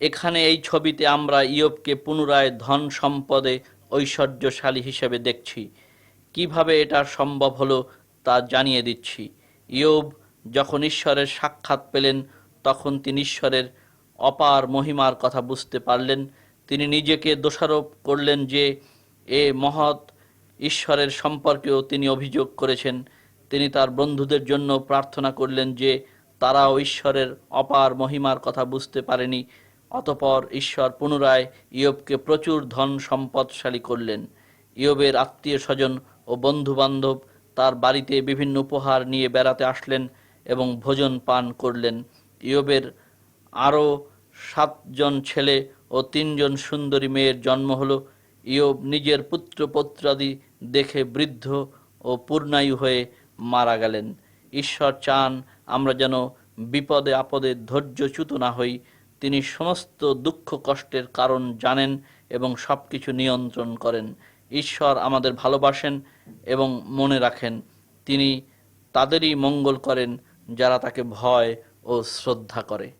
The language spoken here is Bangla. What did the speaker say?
এখানে এই ছবিতে আমরা ইয়বকে পুনরায় ধন সম্পদে ঐশ্বর্যশালী হিসেবে দেখছি। কীভাবে এটা সম্ভব হলো তা জানিয়ে দিচ্ছি। ইয়ব যখন ঈশ্বরের সাক্ষাৎ পেলেন, তখন তিনি ঈশ্বরের অপার মহিমার কথা বুঝতে পারলেন। তিনি নিজেকে দোষারোপ করলেন যে, এ মহৎ ঈশ্বরের সম্পর্কেও তিনি অভিযোগ করেছেন। তিনি তার বন্ধুদের জন্য প্রার্থনা করলেন যে, তারাও ঈশ্বরের অপার মহিমার কথা বুঝতে পারেনি। অতপর ঈশ্বর পুনরায় ইয়বকে প্রচুর ধন সম্পদশালী করলেন। ইয়বের আত্মীয় স্বজন ও বন্ধু বান্ধব তার বাড়িতে বিভিন্ন উপহার নিয়ে বেড়াতে আসলেন এবং ভোজন পান করলেন। ইয়বের আরও সাতজন ছেলে ও তিনজন সুন্দরী মেয়ের জন্ম হলো। ইয়ব নিজের পুত্র পৌত্রাদি দেখে বৃদ্ধ ও পূর্ণায়ু হয়ে মারা গেলেন। ঈশ্বর চান আমরা যেন বিপদে আপদে ধৈর্যচ্যুত না হই। তিনি সমস্ত দুঃখ কষ্টের কারণ জানেন এবং সব কিছু নিয়ন্ত্রণ করেন। ঈশ্বর আমাদের ভালোবাসেন এবং মনে রাখেন। তিনি তাদেরই মঙ্গল করেন যারা তাকে ভয় ও শ্রদ্ধা করে।